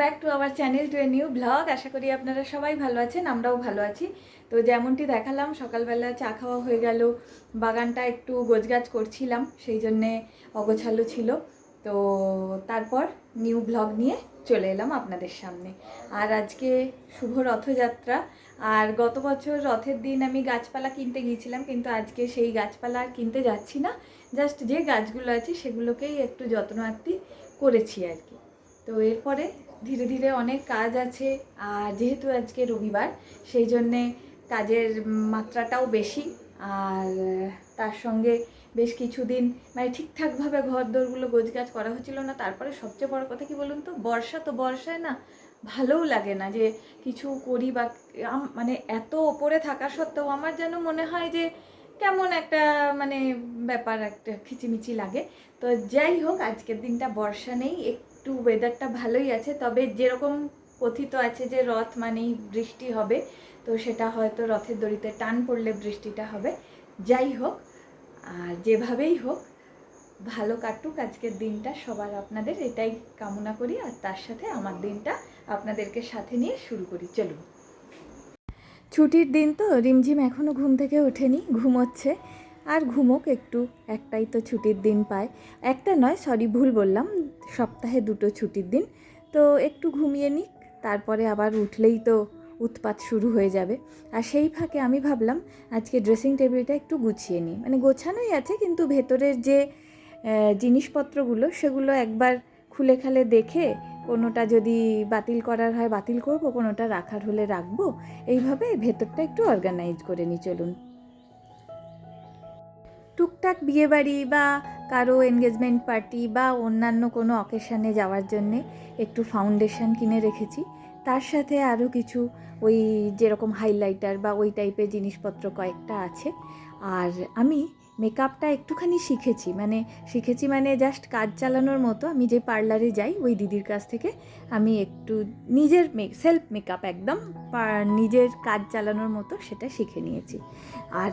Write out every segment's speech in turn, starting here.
Back to our channel to a new blog আশা করি আপনারা সবাই ভালো আছেন, আমরাও ভালো আছি। তো যেমনটি দেখালাম, সকালবেলা চা খাওয়া হয়ে গেল, বাগানটা একটু গোছগাছ করছিলাম, সেই জন্যে অগোছালো ছিল। তো তারপর নিউ ব্লগ নিয়ে চলে এলাম আপনাদের সামনে। আর আজকে শুভ রথযাত্রা। আর গত বছর রথের দিন আমি গাছপালা কিনতে গিয়েছিলাম, কিন্তু আজকে সেই গাছপালা আর কিনতে যাচ্ছি না। জাস্ট যে গাছগুলো আছে, সেগুলোকেই একটু যত্ন আত্তি করেছি আর কি। তো এরপরে ধীরে ধীরে অনেক কাজ আছে, আর যেহেতু আজকে রবিবার, সেই জন্যে কাজের মাত্রাটাও বেশি, আর তার সঙ্গে বেশ কিছুদিন মানে ঠিকঠাকভাবে ঘর দোরগুলো গোছগাছ করা হচ্ছিল না। তারপরে সবচেয়ে বড় কথা কি বলুন তো? বর্ষা তো বর্ষায় না ভালোও লাগে না যে কিছু করি বা মানে এত ওপরে থাকা সত্ত্বেও আমার যেন মনে হয় যে কেমন একটা মানে ব্যাপার, একটা খিচিমিচি লাগে। তো যাই হোক, আজকের দিনটা বর্ষা নেই একটু ওয়েদারটা ভালোই আছে, তবে যেরকম কথিত আছে যে রথ মানেই বৃষ্টি হবে, তো সেটা হয়তো রথের দড়িতে টান পড়লে বৃষ্টিটা হবে। যাই হোক, আর যেভাবেই হোক, ভালো কাটুক আজকের দিনটা, সবার আপনাদের এটাই কামনা করি, আর তার সাথে আমার দিনটা আপনাদেরকে সাথে নিয়ে শুরু করি, চলুন। ছুটির দিন তো, রিমঝিম এখনও ঘুম থেকে ওঠেনি, ঘুমোচ্ছে। আর ঘুমোক একটু, একটাই তো ছুটির দিন পায়। একটা নয় সরি ভুল বললাম, সপ্তাহে দুটো ছুটির দিন। তো একটু ঘুমিয়ে নিক, তারপরে আবার উঠলেই তো উৎপাত শুরু হয়ে যাবে। আর সেই ফাঁকে আমি ভাবলাম, আজকে ড্রেসিং টেবিলটা একটু গুছিয়ে নিই। মানে গোছানোই আছে, কিন্তু ভেতরের যে জিনিসপত্রগুলো, সেগুলো একবার খুলে খালে দেখে, কোনোটা যদি বাতিল করার হয় বাতিল করব, কোনোটা রাখার হলে রাখব, এইভাবে ভেতরটা একটু অর্গানাইজ করে নিই, চলুন। টুকটাক বিয়েবাড়ি বা কারও এনগেজমেন্ট পার্টি বা অন্যান্য কোনো অকেশানে যাওয়ার জন্যে একটু ফাউন্ডেশন কিনে রেখেছি। তার সাথে আরও কিছু ওই যেরকম হাইলাইটার বা ওই টাইপের জিনিসপত্র কয়েকটা আছে। আর আমি মেকআপটা একটুখানি শিখেছি মানে শিখেছি মানে জাস্ট কাজ চালানোর মতো। আমি যে পার্লারে যাই, ওই দিদির কাছ থেকে আমি একটু নিজের সেলফ মেকআপ একদম নিজের কাজ চালানোর মতো সেটা শিখে নিয়েছি। আর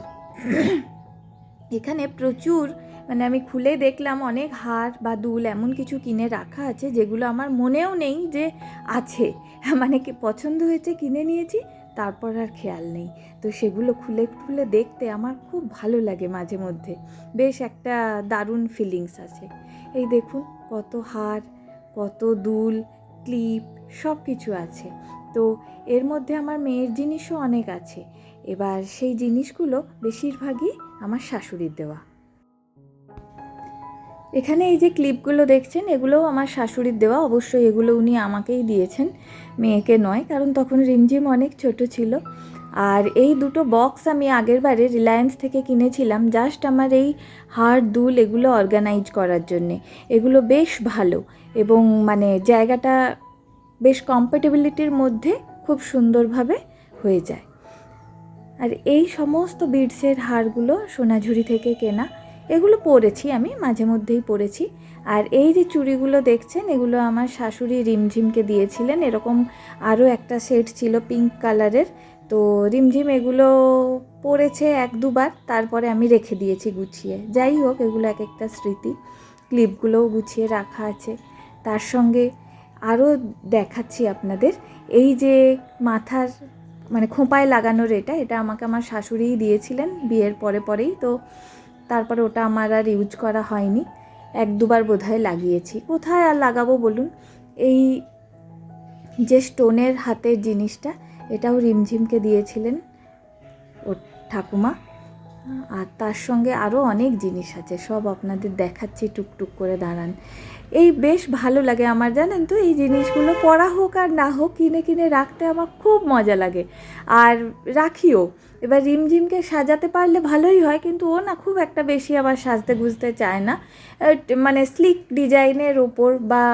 এখানে প্রচুর মানে আমি খুলে দেখলাম অনেক হার বা দুল এমন কিছু কিনে রাখা আছে যেগুলো আমার মনেও নেই যে আছে। মানে কি পছন্দ হয়েছে কিনে নিয়েছি, তারপর আর খেয়াল নেই। তো সেগুলো খুলে খুলে দেখতে আমার খুব ভালো লাগে মাঝে মধ্যে। বেশ একটা দারুণ ফিলিংস আছে। এই দেখুন কত হার, কত দুল ক্লিপ সব কিছু আছে। তো এর মধ্যে আমার মেয়ের জিনিসও অনেক আছে। এবার সেই জিনিসগুলো বেশিরভাগই আমার শাশুড়ির দেওয়া। এখানে এই যে ক্লিপগুলো দেখছেন, এগুলোও আমার শাশুড়ির দেওয়া। অবশ্যই এগুলো উনি আমাকেই দিয়েছেন। মেয়েকে নয়, কারণ তখন রিমঝিম অনেক ছোট ছিল। আর এই দুটো বক্স আমি আগের বারে রিলায়েন্স থেকে কিনেছিলাম জাস্ট আমার এই হার দুল এগুলো অর্গানাইজ করার জন্যে। এগুলো বেশ ভালো এবং মানে জায়গাটা বেশ কম্পেটেবিলিটির মধ্যে খুব সুন্দরভাবে হয়ে যায়। আর এই সমস্ত বিডসের হারগুলো সোনাঝুরি থেকে কেনা, এগুলো পরেছি আমি, মাঝে মধ্যেই পরেছি। আর এই যে চুড়িগুলো দেখছেন, এগুলো আমার শাশুড়ি রিমঝিমকে দিয়েছিলেন, এরকম আরও একটা সেট ছিল পিঙ্ক কালারের। তো রিমঝিম এগুলো পরেছে এক দুবার, তারপরে আমি রেখে দিয়েছি গুছিয়ে। যাই হোক, এগুলো এক একটা স্মৃতি, ক্লিপগুলোও গুছিয়ে রাখা আছে। তার সঙ্গে আরও দেখাচ্ছি আপনাদের, এই যে মাথার মানে খোঁপায় লাগানোর এটা এটা আমাকে আমার শাশুড়িই দিয়েছিলেন বিয়ের পরে পরেই, তো তারপরে ওটা আমার আর ইউজ করা হয়নি। এক দুবার বোধহয় লাগিয়েছি। কোথায় আর লাগাবো বলুন? এই যে স্টোনের হাতের জিনিসটা, এটাও রিমঝিমকে দিয়েছিলেন ওর ঠাকুমা। আর তার সঙ্গে আরও অনেক জিনিস আছে, সব আপনাদের দেখাচ্ছি, টুকটুক করে দাঁড়ান। এই বেশ ভালো লাগে আমার, জানেন তো? এই জিনিসগুলো পড়া হোক আর না হোক, কিনে কিনে রাখতে আমার খুব মজা লাগে। আর রাখিও, এবার রিমঝিমকে সাজাতে পারলে ভালোই হয়, কিন্তু ও না খুব একটা বেশি আবার সাজতে গুজতে চায় না। মানে স্লিক ডিজাইনের ওপর বা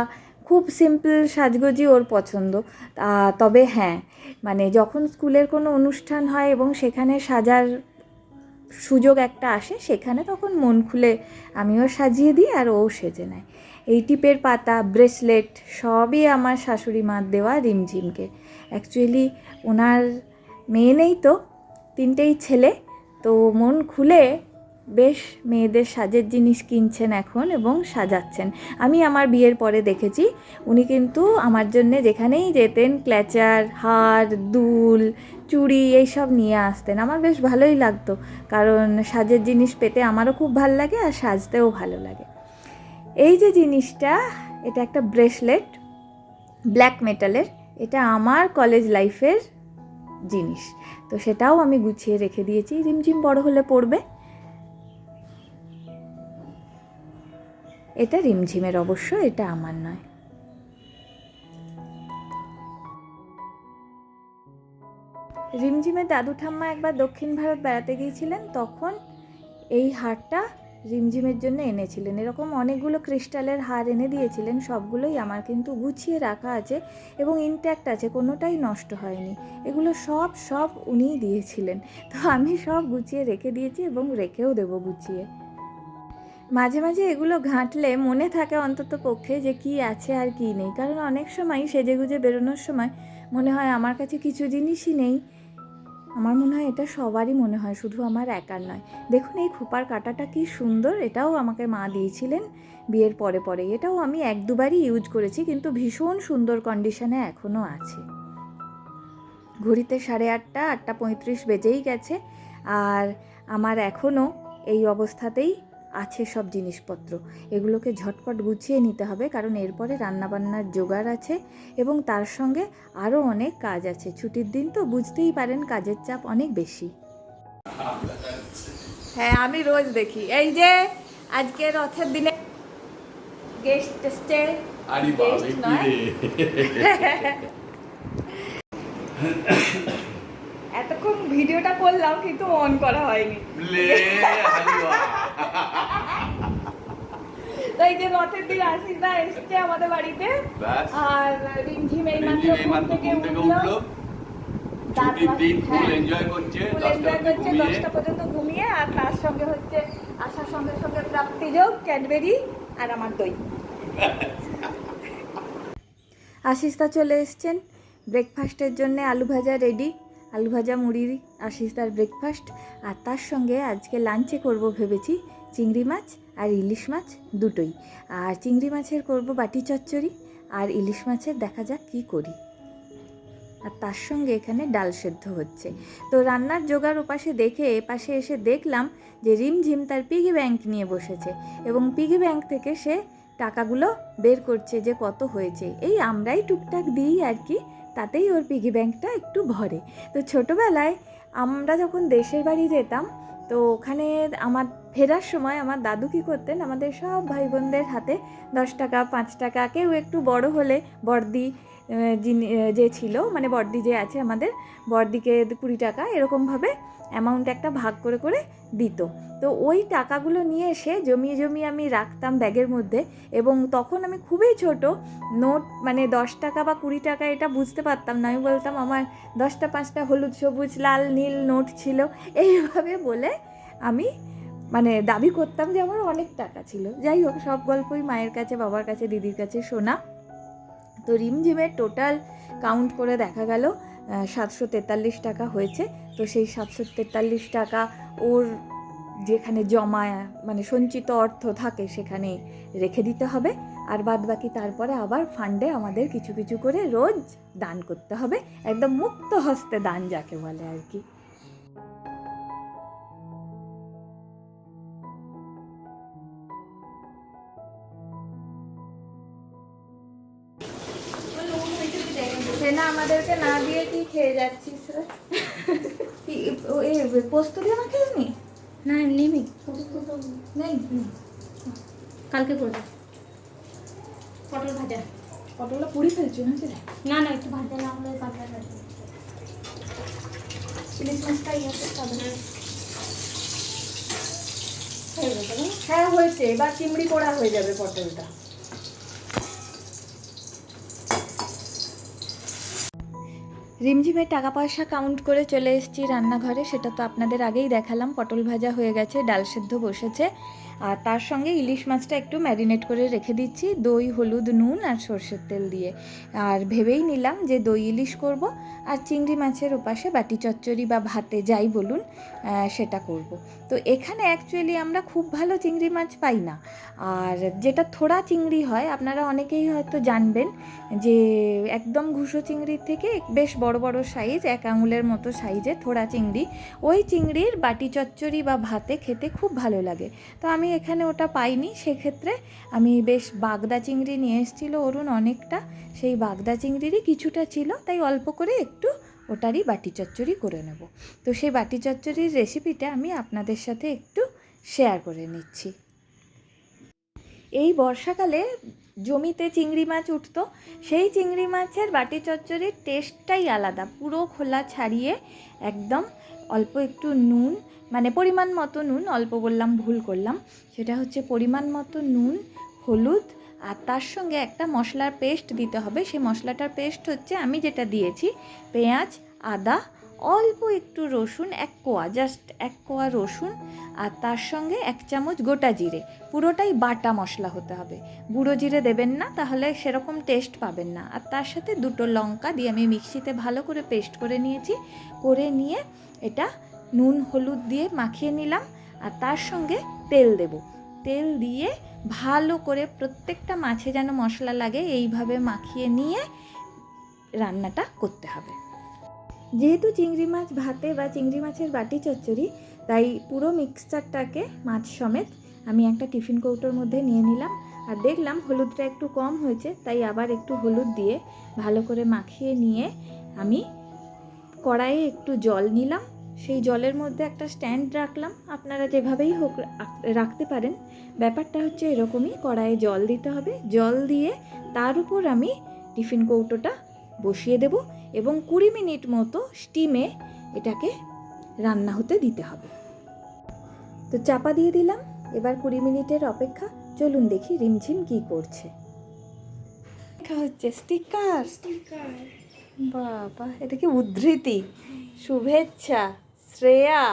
খুব সিম্পল সাজগোজই ওর পছন্দ। তবে হ্যাঁ মানে যখন স্কুলের কোনো অনুষ্ঠান হয় এবং সেখানে সাজার সুযোগ একটা আসে, সেখানে তখন মন খুলে আমিও সাজিয়ে দিই আর ও সেজে নেয়। এই টিপের পাতা, ব্রেসলেট সবই আমার শাশুড়ি মার দেওয়া রিমঝিমকে। অ্যাকচুয়ালি ওনার মেয়ে নেই তো, তিনটেই ছেলে, তো মন খুলে বেশ মেয়েদের সাজের জিনিস কিনছেন এখন এবং সাজাচ্ছেন। আমি আমার বিয়ের পরে দেখেছি, উনি কিন্তু আমার জন্য যেখানেই যেতেন ক্ল্যাচার হার, দুল, চুড়ি এইসব নিয়ে আসতেন। আমার বেশ ভালোই লাগতো, কারণ সাজের জিনিস পেতে আমারও খুব ভালো লাগে আর সাজতেও ভালো লাগে। এই যে জিনিসটা, এটা একটা ব্রেসলেট, ব্ল্যাক মেটালের, এটা আমার কলেজ লাইফের জিনিস। তো সেটাও আমি গুছিয়ে রেখে দিয়েছি। রিমঝিম বড় হলে পড়বে। এটা রিমঝিমের অবশ্য, এটা আমার নয়। রিমঝিমের দাদু ঠাম্মা একবার দক্ষিণ ভারত বেড়াতে গিয়েছিলেন, তখন এই হারটা রিমঝিমের জন্য এনেছিলেন। এরকম অনেকগুলো ক্রিস্টালের হার এনে দিয়েছিলেন, সবগুলোই আমার কিন্তু গুছিয়ে রাখা আছে এবং ইনট্যাক্ট আছে, কোনোটাই নষ্ট হয়নি। এগুলো সব সব উনিই দিয়েছিলেন। তো আমি সব গুছিয়ে রেখে দিয়েছি এবং রেখেও দেবো গুছিয়ে। মাঝে মাঝে এগুলো ঘাঁটলে মনে থাকে অন্তত পক্ষে যে কি আছে আর কি নেই। কারণ অনেক সময় সেজে গুজে বেরোনোর সময় মনে হয় আমার কাছে কিছু জিনিসই নেই। আমার মনে হয় এটা সবারই মনে হয়, শুধু আমার একার নয়। দেখুন, এই খোপার কাটাটা কি সুন্দর, এটাও আমাকে মা দিয়েছিলেন বিয়ের পরে পরে। এটাও আমি এক দুবারই ইউজ করেছি, কিন্তু ভীষণ সুন্দর কন্ডিশনে এখনও আছে। ঘড়িতে সাড়ে আটটা আটটা পঁয়ত্রিশ বেজেই গেছে। আর আমার এখনও এই অবস্থাতেই আছে সব জিনিসপত্র। এগুলোকে ঝটপট গুছিয়ে নিতে হবে কারণ এরপরে রান্নাবান্নার জোগাড় আছে এবং তার সঙ্গে আরও অনেক কাজ আছে। ছুটির দিন তো বুঝতেই পারেন কাজের চাপ অনেক বেশি। হ্যাঁ আমি রোজ দেখি। এই যে আজকে রথের দিনে গেস্ট এসছে আরে বাবা কি নয়। রে এতক্ষণ ভিডিওটা করলাম কিন্তু অন করা হয়নি। লে হালুয়া। তো এই যে রথের দিন আশিসদা এসছে আমাদের বাড়িতে। আর রিমঝিম এই মাত্র থেকে উঠল। হ্যাঁ। দশটা পর্যন্ত ঘুমিয়ে আর তার সঙ্গে হচ্ছে আসার সঙ্গে সঙ্গে প্রাপ্তিযোগ ক্যাডবেরি আর আমার দই। আশিসদা চলে এসছেন। ব্রেকফাস্টের জন্য আলু ভাজা রেডি আলু ভাজা মুড়ির মুড়ি আশিসদার ব্রেকফাস্ট আর তার সঙ্গে আজকে লাঞ্চে করব ভেবেছি চিংড়ি মাছ আর ইলিশ মাছ দুটোই। আর চিংড়ি মাছের করব বাটি চচ্চড়ি আর ইলিশ মাছের দেখা যাক কী করি। আর তার সঙ্গে এখানে ডাল সেদ্ধ হচ্ছে। তো রান্নার জোগাড় ওপাশে দেখে এপাশে এসে দেখলাম যে রিমঝিম তার পিগি ব্যাংক নিয়ে বসেছে এবং পিগি ব্যাংক থেকে সে টাকাগুলো বের করছে যে কত হয়েছে। এই আমরাই টুকটাক দিই আর কি তাতেই ওর পিগি ব্যাংকটা একটু ভরে। তো ছোটোবেলায় আমরা যখন দেশের বাড়ি যেতাম, তো ওখানে আমার ফেরার সময় আমার দাদু কী করতেন, আমাদের সব ভাই বোনদের হাতে দশ টাকা, পাঁচ টাকা, কেউ একটু বড় হলে বর্দি যিনি যে ছিল মানে বর্দি যে আছে আমাদের, বর্দিকে কুড়ি টাকা এরকমভাবে অ্যামাউন্ট একটা ভাগ করে করে দিত। তো ওই টাকাগুলো নিয়ে এসে জমিয়ে জমিয়ে আমি রাখতাম ব্যাগের মধ্যে এবং তখন আমি খুবই ছোট, নোট মানে দশ টাকা বা কুড়ি টাকা এটা বুঝতে পারতাম না। আমি বলতাম, আমার দশটা, পাঁচটা হলুদ, সবুজ, লাল, নীল নোট ছিল। এইভাবে বলে আমি মানে দাবি করতাম যে আমার অনেক টাকা ছিল। যাই হোক, সব গল্পই মায়ের কাছে, বাবার কাছে, দিদির কাছে শোনা। তো রিমঝিমের টোটাল কাউন্ট করে দেখা গেল সাতশো তেতাল্লিশ টাকা হয়েছে। তো সেই সাতশো তেতাল্লিশ টাকা ওর যেখানে জমা মানে সঞ্চিত অর্থ থাকে সেখানে রেখে দিতে হবে। আর বাদ বাকি তারপরে আবার ফান্ডে আমাদের কিছু কিছু করে রোজ দান করতে হবে। একদম মুক্ত হস্তে দান যাকে বলে আর কি। খেয়ে যাচ্ছিস রে? পোস্ত দিয়ে না খেয়ে নি না এমনি নেই। কালকে করব পটল ভাজা। পটলটা পুরি ফেলছো না না না একটু ভাজা না হলে পাতলা ভাজা ইলিশ মাছটা ইয়াতে খাবে না না? হ্যাঁ হয়েছে। এবার চিমড়ি পোড়া হয়ে যাবে পটলটা। রিমঝিমের টাকা পয়সা কাউন্ট করে চলে এসেছি রান্নাঘরে, সেটা তো আপনাদের আগেই দেখালাম। পটল ভাজা হয়ে গেছে, ডাল সেদ্ধ বসেছে। আর তার সঙ্গে ইলিশ মাছটা একটু ম্যারিনেট করে রেখে দিচ্ছি, দই, হলুদ, নুন আর সর্ষের তেল দিয়ে। আর ভেবেই নিলাম যে দই ইলিশ করব আর চিংড়ি মাছের ওপাশে বাটি চচ্চড়ি বা ভাতে যাই বলুন সেটা করব। তো এখানে অ্যাকচুয়ালি আমরা খুব ভালো চিংড়ি মাছ পাই না। আর যেটা থোড়া চিংড়ি হয়, আপনারা অনেকেই হয়তো জানবেন যে একদম ঘুষো চিংড়ির থেকে বেশ বড় বড় সাইজ এক আঙুলের মতো সাইজে থোড়া চিংড়ি। ওই চিংড়ির বাটি চচ্চড়ি বা ভাতে খেতে খুব ভালো লাগে। তো আমি এখানে ওটা পাইনি, সেক্ষেত্রে আমি বেশ বাগদা চিংড়ি নিয়ে এসেছিল অরুণ অনেকটা। সেই বাগদা চিংড়িরই কিছুটা ছিল, তাই অল্প করে একটু ওটারই বাটি চচ্চড়ি করে নেব। তো সেই বাটি চচ্চড়ির রেসিপিটা আমি আপনাদের সাথে একটু শেয়ার করে নিচ্ছি। এই বর্ষাকালে জমিতে চিংড়ি মাছ উঠতো। সেই চিংড়ি মাছের বাটি চচ্চড়ির টেস্টটাই আলাদা। পুরো খোলা ছাড়িয়ে একদম অল্প একটু নুন মানে পরিমাণ মতো নুন, অল্প বললাম, ভুল করলাম। সেটা হচ্ছে পরিমাণ মতো নুন, হলুদ, আর তার সঙ্গে একটা মশলার পেস্ট দিতে হবে। সেই মশলাটার পেস্ট হচ্ছে আমি যেটা দিয়েছি, পেঁয়াজ, আদা, অল্প একটু রসুন, এক কোয়া জাস্ট এক কোয়া রসুন, আর তার সঙ্গে এক চামচ গোটা জিরে। পুরোটাই বাটা মশলা হতে হবে। গুঁড়ো জিরে দেবেন না, তাহলে সেরকম টেস্ট পাবেন না। আর তার সাথে দুটো লঙ্কা দিয়ে আমি মিক্সিতে ভালো করে পেস্ট করে নিয়েছি। করে নিয়ে এটা নুন হলুদ দিয়ে মাখিয়ে নিলাম আর তার সঙ্গে তেল দেব। তেল দিয়ে ভালো করে প্রত্যেকটা মাছে যেন মশলা লাগে, এইভাবে মাখিয়ে নিয়ে রান্নাটা করতে হবে। যেহেতু চিংড়ি মাছ ভাতে বা চিংড়ি মাছের বাটি চচ্চড়ি, তাই পুরো মিক্সচারটাকে মাছ সমেত আমি একটা টিফিন কৌটোর মধ্যে নিয়ে নিলাম। আর দেখলাম হলুদটা একটু কম হয়েছে, তাই আবার একটু হলুদ দিয়ে ভালো করে মাখিয়ে নিয়ে আমি কড়াইয়ে একটু জল নিলাম। সেই জলের মধ্যে একটা স্ট্যান্ড রাখলাম। আপনারা যেভাবেই হোক রাখতে পারেন। ব্যাপারটা হচ্ছে এরকমই কড়াইয়ে জল দিতে হবে। জল দিয়ে তার উপর আমি টিফিন কৌটোটা বসিয়ে দেব এবং কুড়ি মিনিট মতো স্টিমে এটাকে রান্না হতে দিতে হবে। তো চাপা দিয়ে দিলাম। এবার কুড়ি মিনিটের অপেক্ষা। চলুন দেখি রিমঝিম কি করছে। হচ্ছে। স্টিকার। বাবা এটা কি উদ্ধৃতি? শুভেচ্ছা। শ্রেয়া?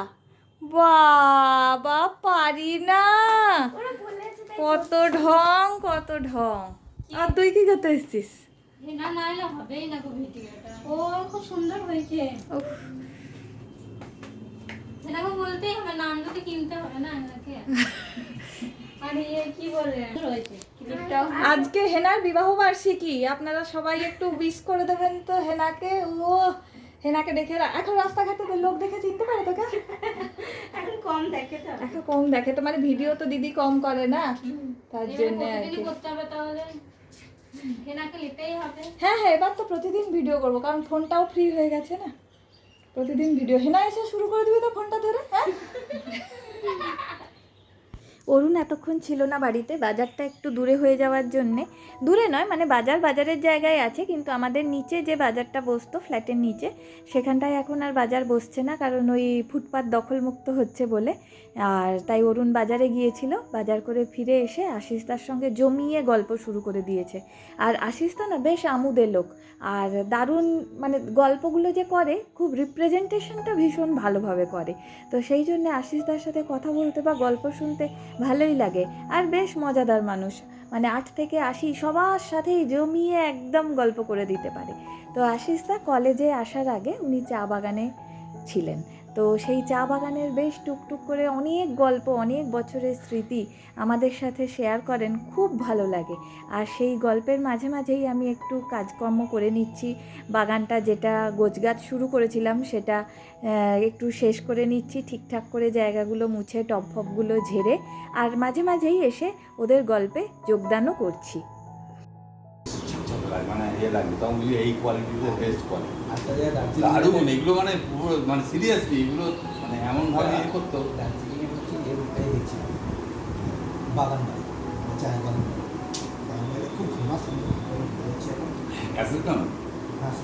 বাবা পারি না। কত ঢং কত ঢং। আর তুই কি করতে এসছিস? ও খুব সুন্দর হয়েছে। বলতেই হবে কিনতে হবে না এনাকে। আজকে হেনার বিবাহ বার্ষিকী। আপনারা সবাই একটু উইশ করে দেবেন তো হেনাকে। ও হেনাকে দেখে এখন রাস্তাঘাটে তো লোক দেখে চিনতে পারে তোকে। এখন কম দেখে তো। এখন কম দেখে তো মানে ভিডিও তো দিদি কম করে না। তার জন্য আর কি। করতে তাহলে হবে। হ্যাঁ হ্যাঁ এবার তো প্রতিদিন ভিডিও করব কারণ ফোনটাও ফ্রি হয়ে গেছে না। প্রতিদিন ভিডিও। হেনা এসে শুরু করে দিবি তো ফোনটা ধরে হ্যাঁ? অরুণ এতক্ষণ ছিল না বাড়িতে, বাজারটা একটু দূরে হয়ে যাওয়ার জন্যে। দূরে নয় মানে বাজার বাজারের জায়গায় আছে, কিন্তু আমাদের নিচে যে বাজারটা বসতো, ফ্ল্যাটের নিচে, সেখানটায় এখন আর বাজার বসছে না, কারণ ওই ফুটপাত দখলমুক্ত হচ্ছে বলে। আর তাই অরুণ বাজারে গিয়েছিল। বাজার করে ফিরে এসে আশিসদার সঙ্গে জমিয়ে গল্প শুরু করে দিয়েছে। আর আশিসদা না বেশ আমুদের লোক। আর দারুণ মানে গল্পগুলো যে করে, খুব রিপ্রেজেন্টেশনটা ভীষণ ভালোভাবে করে। তো সেই জন্য আশিসদার সাথে কথা বলতে বা গল্প শুনতে ভালোই লাগে। আর বেশ মজাদার মানুষ। মানে আট থেকে আশি সবার সাথেই জমিয়ে একদম গল্প করে দিতে পারে। তো আশিসদা কলেজে আসার আগে উনি চা বাগানে ছিলেন। তো সেই চা বাগানের বেশ টুকটুক করে অনেক গল্প, অনেক বছরের স্মৃতি আমাদের সাথে শেয়ার করেন, খুব ভালো লাগে। আর সেই গল্পের মাঝে মাঝেই আমি একটু কাজকর্ম করে নিচ্ছি। বাগানটা যেটা গোছগাছ শুরু করেছিলাম সেটা একটু শেষ করে নিচ্ছি। ঠিকঠাক করে জায়গাগুলো মুছে টপ ফপগুলো ঝেড়ে, আর মাঝে মাঝেই এসে ওদের গল্পে যোগদানও করছি। মানে ইয়ে লাগবে তখন বুঝলি এই কোয়ালিটিতে বেস্ট কোয়ালিটি দারুণ এগুলো মানে পুরো মানে সিরিয়াসলি এগুলো মানে এমন ভাবে ইয়ে করতো। দার্জিলিংয়ে হচ্ছে বাগান চায়ের বাড়ি খুব ফেমাস ক্যাসেলটন? হ্যাঁ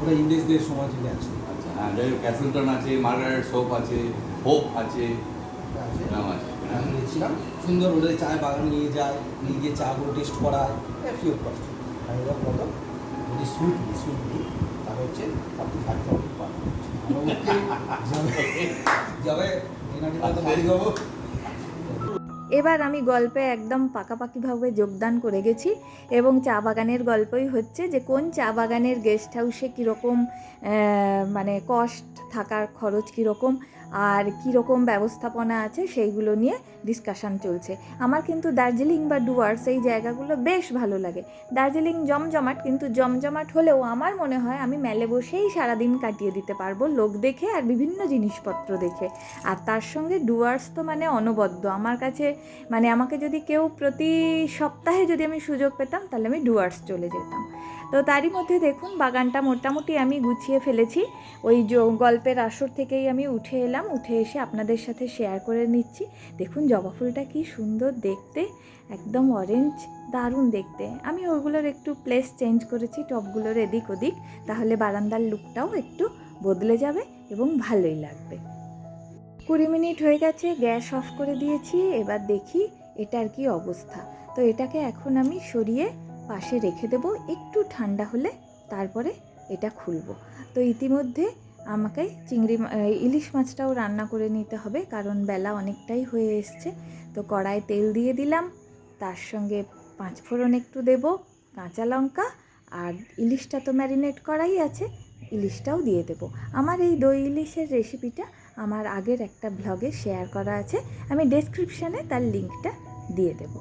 ওরা ইংরেজদের সময় থেকে আছে আচ্ছা হ্যাঁ যাই হোক ক্যাসেলটন আছে মার্গারেট সোপ আছে হোপ আছে ওটা আছে। আমি গেছিলাম সুন্দর ওদের চায়ের বাগান নিয়ে যায় নিয়ে গিয়ে চাগুলো টেস্ট করায় ফ্রি অফ কস্ট ওরা কত যদি সুইট দিই সুইট দিই তাহলে হচ্ছে থার্টি ফাইভ থাউজেন্ড পার এবার আমি গল্পে একদম পাকাপাকিভাবে যোগদান করে গেছি এবং চা বাগানের গল্পই হচ্ছে যে কোন চা বাগানের গেস্ট হাউসে কীরকম মানে কস্ট থাকার খরচ কীরকম আর কীরকম ব্যবস্থাপনা আছে সেইগুলো নিয়ে ডিসকাশন চলছে। আমার কিন্তু দার্জিলিং বা ডুয়ার্স এই জায়গাগুলো বেশ ভালো লাগে। দার্জিলিং জমজমাট কিন্তু জমজমাট হলেও আমার মনে হয় আমি মেলে বসেই সারাদিন কাটিয়ে দিতে পারব লোক দেখে আর বিভিন্ন জিনিসপত্র দেখে। আর তার সঙ্গে ডুয়ার্স তো মানে অনবদ্য। আমার কাছে মানে আমাকে যদি কেউ প্রতি সপ্তাহে যদি আমি সুযোগ পেতাম তাহলে আমি ডুয়ার্স চলে যেতাম। তো তারই মধ্যে দেখুন, বাগানটা মোটামুটি আমি গুছিয়ে ফেলেছি। ওই গল্পের আসর থেকেই আমি উঠে এলাম, উঠে এসে আপনাদের সাথে শেয়ার করে নিচ্ছি। দেখুন, জবা ফুলটা কি সুন্দর দেখতে, একদম অরেঞ্জ দারুণ দেখতে। আমি ওগুলোর একটু প্লেস চেঞ্জ করেছি টবগুলোর এদিক ওদিক, তাহলে বারান্দার লুকটাও একটু বদলে যাবে এবং ভালোই লাগবে। কুড়ি মিনিট হয়ে গেছে, গ্যাস অফ করে দিয়েছি, এবার দেখি এটার কি অবস্থা। তো এটাকে এখন আমি সরিয়ে পাশে রেখে দেব, একটু ঠান্ডা হলে তারপরে এটা খুলবো। তো ইতিমধ্যে আমাকে চিংড়ি ইলিশ মাছটাও রান্না করে নিতে হবে, কারণ বেলা অনেকটাই হয়ে এসছে। তো কড়ায় তেল দিয়ে দিলাম, তার সঙ্গে পাঁচফোড়ন একটু দেব, কাঁচা লঙ্কা, আর ইলিশটা তো ম্যারিনেট করাই আছে, ইলিশটাও দিয়ে দেব। আমার এই দই ইলিশের রেসিপিটা আমার আগের একটা ব্লগে শেয়ার করা আছে, আমি ডেসক্রিপশানে তার লিঙ্কটা দিয়ে দেবো।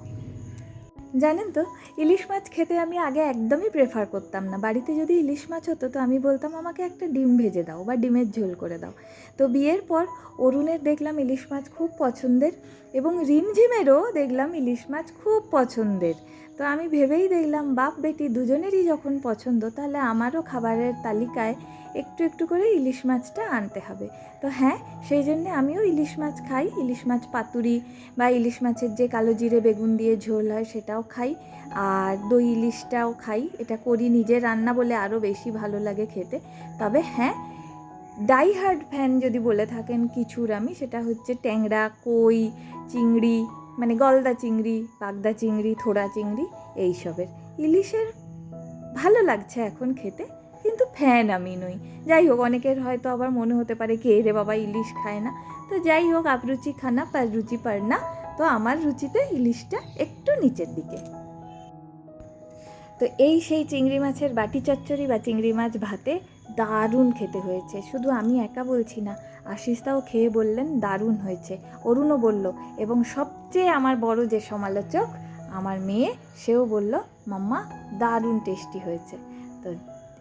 জানেন তো, ইলিশ মাছ খেতে আমি আগে একদমই প্রেফার করতাম না। বাড়িতে যদি ইলিশ মাছ হতো তো আমি বলতাম, আমাকে একটা ডিম ভেজে দাও বা ডিমের ঝোল করে দাও। তো বিয়ের পর অরুণের দেখলাম ইলিশ মাছ খুব পছন্দের এবং রিমঝিমেরও দেখলাম ইলিশ মাছ খুব পছন্দের। তো আমি ভেবেই দেখলাম, বাপ বেটি, দুজনেরই যখন পছন্দ, তাহলে আমারও খাবারের তালিকায় একটু একটু করে ইলিশ মাছটা আনতে হবে। তো হ্যাঁ সেই জন্যে আমিও ইলিশ মাছ খাই, ইলিশ মাছ পাতুরি বা ইলিশ মাছের যে কালো জিরে বেগুন দিয়ে ঝোল হয় সেটাও খাই। আর দই ইলিশটাও খাই, এটা করি নিজে রান্না বলে আরও বেশি ভালো লাগে খেতে। তবে হ্যাঁ ডাই হার্ড ফ্যান যদি বলে থাকেন কিছুর আমি, সেটা হচ্ছে ট্যাংরা, কই, চিংড়ি মানে গলদা চিংড়ি পাগদা চিংড়ি, থোড়া চিংড়ি, এইসবের। ইলিশের ভালো লাগছে এখন খেতে। ফ্যান আমি নই। যাই হোক, অনেকের হয়তো আবার মনে হতে পারে কে রে বাবা, ইলিশ খায় না। তো যাই হোক আপরুচি খানা পার রুচি পার না। তো আমার রুচিতে ইলিশটা একটু নিচের দিকে। তো এই সেই চিংড়ি মাছের বাটি চচ্চড়ি বা চিংড়ি মাছ ভাতে দারুণ খেতে হয়েছে। শুধু আমি একা বলছি না আশিসদাও খেয়ে বললেন দারুণ হয়েছে। অরুণও বলল, এবং সবচেয়ে আমার বড় যে সমালোচক, আমার মেয়ে, সেও বলল, মাম্মা, দারুণ টেস্টি হয়েছে।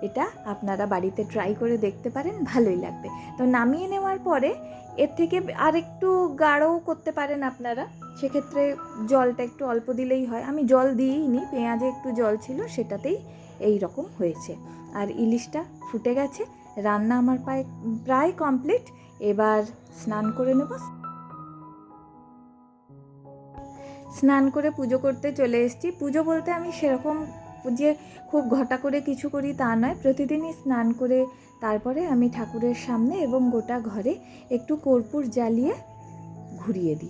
এটা আপনারা বাড়িতে ট্রাই করে দেখতে পারেন, ভালোই লাগবে। তো নামিয়ে নেওয়ার পরে এর থেকে আরেকটু গাঢ়ও করতে পারেন আপনারা। সেক্ষেত্রে জলটা একটু অল্প দিলেই হয়। আমি জল দিইনি, পেঁয়াজে একটু জল ছিল, সেটাতেই এই রকম হয়েছে। আর ইলিশটা ফুটে গেছে, রান্না আমার প্রায় প্রায় কমপ্লিট এবার স্নান করে নেব। স্নান করে পুজো করতে চলে এসেছি। পুজো বলতে আমি সেরকম যে খুব ঘটা করে কিছু করি তা নয়। প্রতিদিনই স্নান করে তারপরে আমি ঠাকুরের সামনে এবং গোটা ঘরে একটু কর্পূর জ্বালিয়ে ঘুরিয়ে দিই।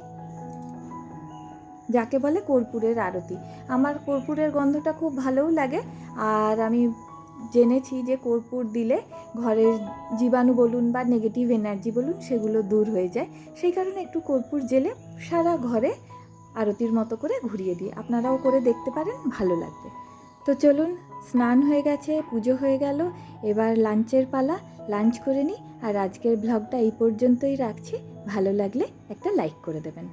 যাকে বলে কর্পূরের আরতি। আমার কর্পূরের গন্ধটা খুব ভালোও লাগে আর আমি জেনেছি যে কর্পূর দিলে ঘরের জীবাণু বলুন বা নেগেটিভ এনার্জি বলুন সেগুলো দূর হয়ে যায়। সেই কারণে একটু কর্পূর জেলে সারা ঘরে আরতির মতো করে ঘুরিয়ে দিই। আপনারাও করে দেখতে পারেন, ভালো লাগবে। তো চলুন, স্নান হয়ে গেছে, পুজো হয়ে গেল। এবার লাঞ্চের পালা, লাঞ্চ করে নিই। আর আজকের ব্লগটা এই পর্যন্তই রাখছি। ভালো লাগলে একটা লাইক করে দেবেন।